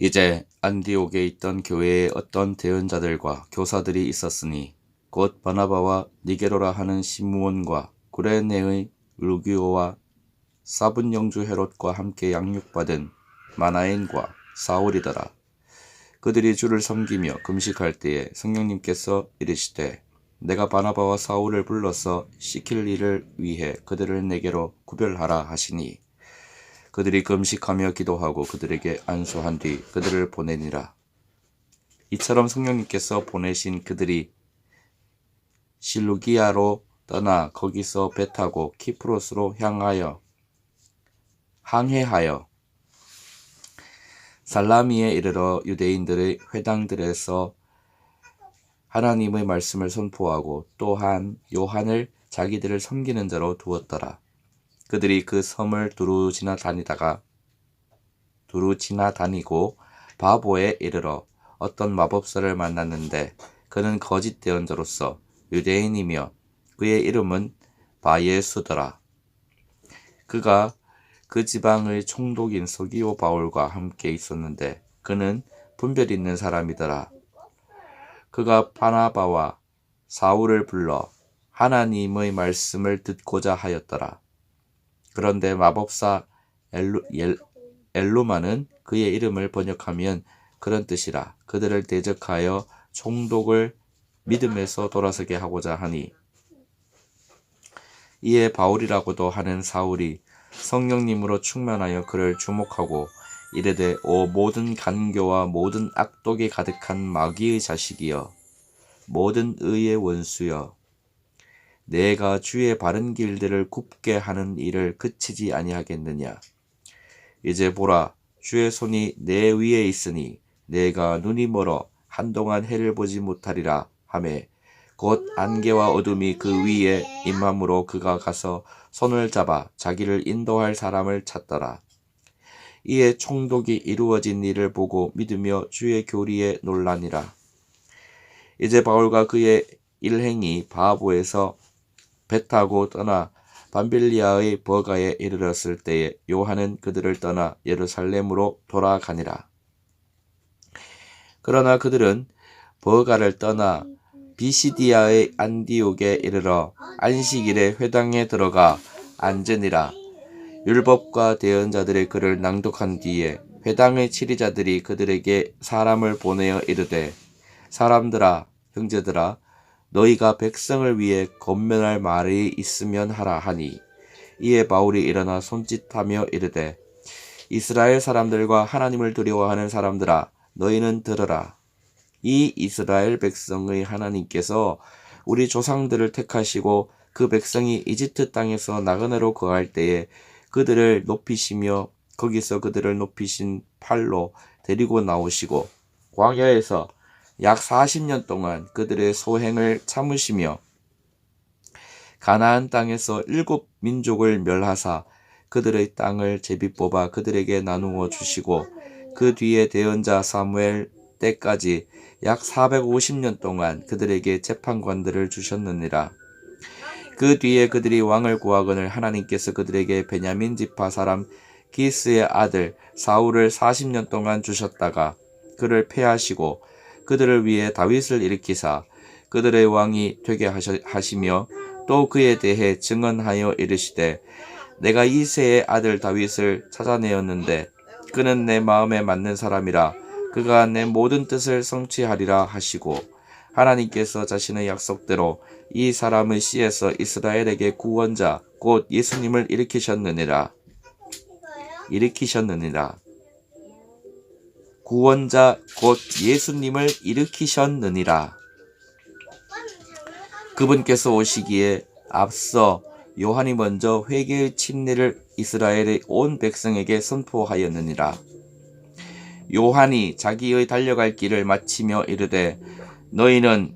이제 안디옥에 있던 교회에 어떤 대언자들과 교사들이 있었으니 곧 바나바와 니게로라 하는 시므온과 구레네의 루기오와 사분 영주 헤롯과 함께 양육받은 마나엔과 사울이더라. 그들이 주를 섬기며 금식할 때에 성령님께서 이르시되 내가 바나바와 사울을 불러서 시킬 일을 위해 그들을 내게로 구별하라 하시니 그들이 금식하며 기도하고 그들에게 안수한 뒤 그들을 보내니라. 이처럼 성령님께서 보내신 그들이 실루기아로 떠나 거기서 배 타고 키프로스로 향하여 항해하여 살라미에 이르러 유대인들의 회당들에서 하나님의 말씀을 선포하고 또한 요한을 자기들을 섬기는 자로 두었더라. 그들이 그 섬을 두루 지나다니다가 두루 지나다니고 바보에 이르러 어떤 마법사를 만났는데 그는 거짓 대언자로서 유대인이며 그의 이름은 바예수더라. 그가 그 지방의 총독인 서기오 바울과 함께 있었는데 그는 분별 있는 사람이더라. 그가 바나바와 사울을 불러 하나님의 말씀을 듣고자 하였더라. 그런데 마법사 엘루, 엘, 엘루마는 그의 이름을 번역하면 그런 뜻이라 그들을 대적하여 총독을 믿음에서 돌아서게 하고자 하니. 이에 바울이라고도 하는 사울이 성령님으로 충만하여 그를 주목하고 이르되 오 모든 간교와 모든 악독이 가득한 마귀의 자식이여 모든 의의 원수여 내가 주의 바른 길들을 굽게 하는 일을 그치지 아니하겠느냐 이제 보라 주의 손이 내 위에 있으니 내가 눈이 멀어 한동안 해를 보지 못하리라 하매 곧 안개와 어둠이 그 위에 임함으로 그가 가서 손을 잡아 자기를 인도할 사람을 찾더라. 이에 총독이 이루어진 일을 보고 믿으며 주의 교리에 논란이라. 이제 바울과 그의 일행이 바보에서 배 타고 떠나 밤빌리아의 버가에 이르렀을 때에 요한은 그들을 떠나 예루살렘으로 돌아가니라. 그러나 그들은 버가를 떠나 비시디아의 안디옥에 이르러 안식일에 회당에 들어가 앉으니라. 율법과 대언자들의 글을 낭독한 뒤에 회당의 치리자들이 그들에게 사람을 보내어 이르되 사람들아 형제들아 너희가 백성을 위해 건면할 말이 있으면 하라 하니. 이에 바울이 일어나 손짓하며 이르되 이스라엘 사람들과 하나님을 두려워하는 사람들아 너희는 들으라. 이 이스라엘 백성의 하나님께서 우리 조상들을 택하시고 그 백성이 이집트 땅에서 나그네로 거할 때에 그들을 높이시며 거기서 그들을 높이신 팔로 데리고 나오시고 광야에서 약 40년 동안 그들의 소행을 참으시며 가나안 땅에서 일곱 민족을 멸하사 그들의 땅을 제비 뽑아 그들에게 나누어 주시고 그 뒤에 대언자 사무엘 때까지 약 450년 동안 그들에게 재판관들을 주셨느니라. 그 뒤에 그들이 왕을 구하거늘 하나님께서 그들에게 베냐민 지파 사람 기스의 아들 사울을 40년 동안 주셨다가 그를 패하시고 그들을 위해 다윗을 일으키사 그들의 왕이 되게 하시며 또 그에 대해 증언하여 이르시되 내가 이세의 아들 다윗을 찾아내었는데 그는 내 마음에 맞는 사람이라 그가 내 모든 뜻을 성취하리라 하시고 하나님께서 자신의 약속대로 이 사람의 씨에서 이스라엘에게 구원자 곧 예수님을 일으키셨느니라. 일으키셨느니라 구원자 곧 예수님을 일으키셨느니라. 그분께서 오시기에 앞서 요한이 먼저 회개의 침례를 이스라엘의 온 백성에게 선포하였느니라. 요한이 자기의 달려갈 길을 마치며 이르되 너희는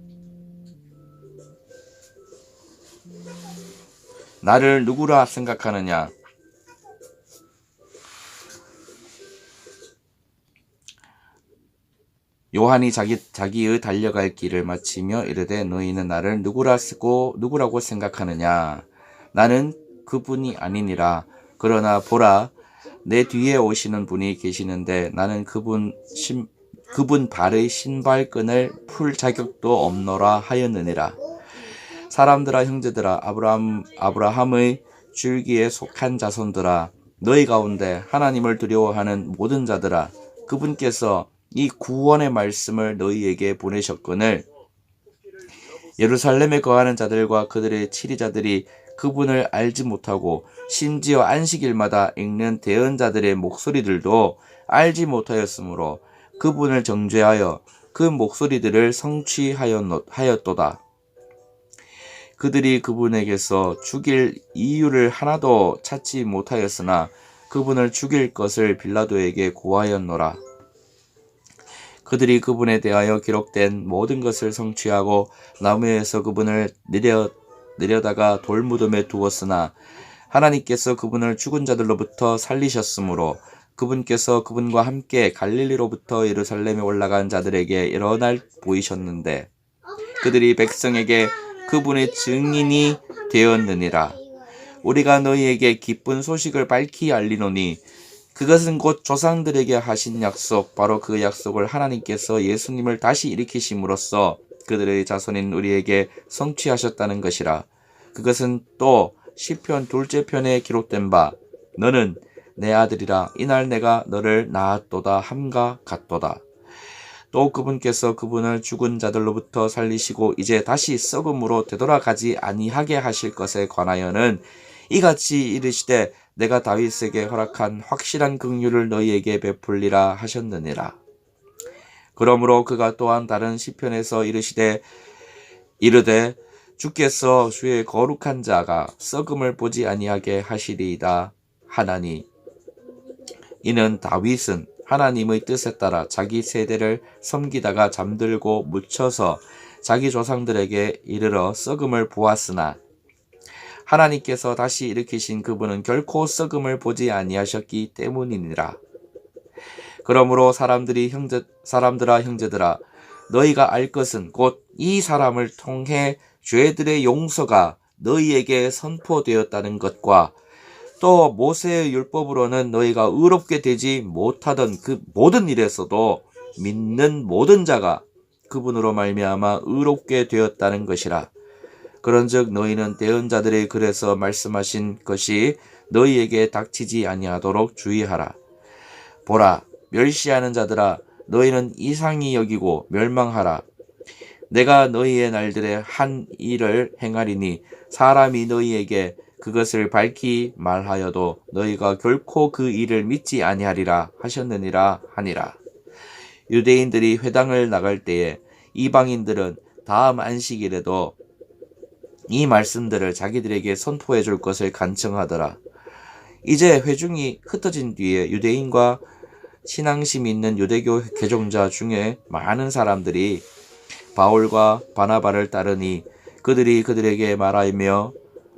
나를 누구라 생각하느냐 요한이 자기 자기의 달려갈 길을 마치며 이르되 너희는 나를 누구라 쓰고 누구라고 생각하느냐 나는 그분이 아니니라 그러나 보라 내 뒤에 오시는 분이 계시는데 나는 그분 신, 그분 발의 신발끈을 풀 자격도 없노라 하였느니라. 사람들아 형제들아 아브라함 아브라함의 줄기에 속한 자손들아 너희 가운데 하나님을 두려워하는 모든 자들아 그분께서 이 구원의 말씀을 너희에게 보내셨거늘 예루살렘에 거하는 자들과 그들의 치리자들이 그분을 알지 못하고 심지어 안식일마다 읽는 대언자들의 목소리들도 알지 못하였으므로 그분을 정죄하여 그 목소리들을 성취하였도다. 그들이 그분에게서 죽일 이유를 하나도 찾지 못하였으나 그분을 죽일 것을 빌라도에게 고하였노라. 그들이 그분에 대하여 기록된 모든 것을 성취하고 나무에서 그분을 내려 내려다가 돌무덤에 두었으나 하나님께서 그분을 죽은 자들로부터 살리셨으므로 그분께서 그분과 함께 갈릴리로부터 예루살렘에 올라간 자들에게 여러 날 보이셨는데 그들이 백성에게 그분의 증인이 되었느니라. 우리가 너희에게 기쁜 소식을 밝히 알리노니 그것은 곧 조상들에게 하신 약속 바로 그 약속을 하나님께서 예수님을 다시 일으키심으로써 그들의 자손인 우리에게 성취하셨다는 것이라. 그것은 또 시편 둘째 편에 기록된 바 너는 내 아들이라 이날 내가 너를 낳았도다 함과 같도다. 또 그분께서 그분을 죽은 자들로부터 살리시고 이제 다시 썩음으로 되돌아가지 아니하게 하실 것에 관하여는 이같이 이르시되 내가 다윗에게 허락한 확실한 긍휼을 너희에게 베풀리라 하셨느니라. 그러므로 그가 또한 다른 시편에서 이르시되 이르되 주께서 주의 거룩한 자가 썩음을 보지 아니하게 하시리이다 하나니 이는 다윗은 하나님의 뜻에 따라 자기 세대를 섬기다가 잠들고 묻혀서 자기 조상들에게 이르러 썩음을 보았으나 하나님께서 다시 일으키신 그분은 결코 썩음을 보지 아니하셨기 때문이니라. 그러므로 사람들이 형제 사람들아 형제들아 너희가 알 것은 곧 이 사람을 통해 죄들의 용서가 너희에게 선포되었다는 것과 또 모세의 율법으로는 너희가 의롭게 되지 못하던 그 모든 일에서도 믿는 모든 자가 그분으로 말미암아 의롭게 되었다는 것이라. 그런즉 너희는 대언자들의 글에서 말씀하신 것이 너희에게 닥치지 아니하도록 주의하라. 보라, 멸시하는 자들아, 너희는 이상히 여기고 멸망하라. 내가 너희의 날들에 한 일을 행하리니 사람이 너희에게 그것을 밝히 말하여도 너희가 결코 그 일을 믿지 아니하리라 하셨느니라 하니라. 유대인들이 회당을 나갈 때에 이방인들은 다음 안식일에도 이 말씀들을 자기들에게 선포해 줄 것을 간청하더라. 이제 회중이 흩어진 뒤에 유대인과 신앙심 있는 유대교 개종자 중에 많은 사람들이 바울과 바나바를 따르니 그들이 그들에게 말하며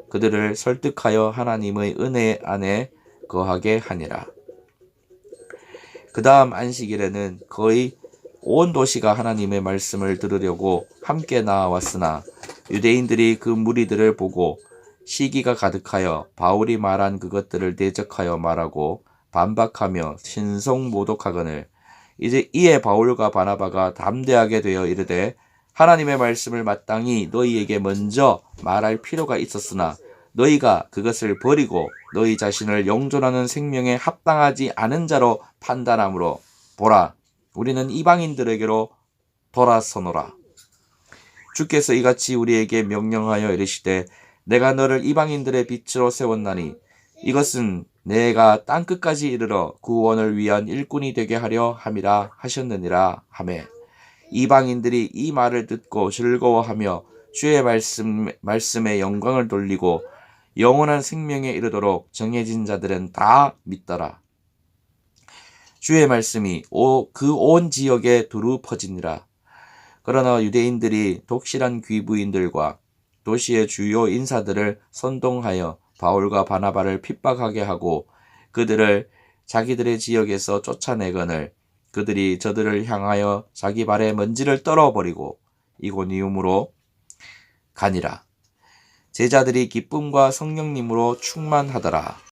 그들을 설득하여 하나님의 은혜 안에 거하게 하니라. 그 다음 안식일에는 거의 온 도시가 하나님의 말씀을 들으려고 함께 나왔으나 유대인들이 그 무리들을 보고 시기가 가득하여 바울이 말한 그것들을 대적하여 말하고 반박하며 신성모독하거늘 이제 이에 바울과 바나바가 담대하게 되어 이르되 하나님의 말씀을 마땅히 너희에게 먼저 말할 필요가 있었으나 너희가 그것을 버리고 너희 자신을 영존하는 생명에 합당하지 않은 자로 판단함으로 보라. 우리는 이방인들에게로 돌아서노라 주께서 이같이 우리에게 명령하여 이르시되 내가 너를 이방인들의 빛으로 세웠나니 이것은 내가 땅 끝까지 이르러 구원을 위한 일꾼이 되게 하려 함이라 하셨느니라 하매 이방인들이 이 말을 듣고 즐거워하며 주의 말씀 말씀에 영광을 돌리고 영원한 생명에 이르도록 정해진 자들은 다 믿더라. 주의 말씀이 그 온 지역에 두루 퍼지니라. 그러나 유대인들이 독실한 귀부인들과 도시의 주요 인사들을 선동하여 바울과 바나바를 핍박하게 하고 그들을 자기들의 지역에서 쫓아내거늘 그들이 저들을 향하여 자기 발에 먼지를 떨어버리고 이고니움으로 가니라. 제자들이 기쁨과 성령님으로 충만하더라.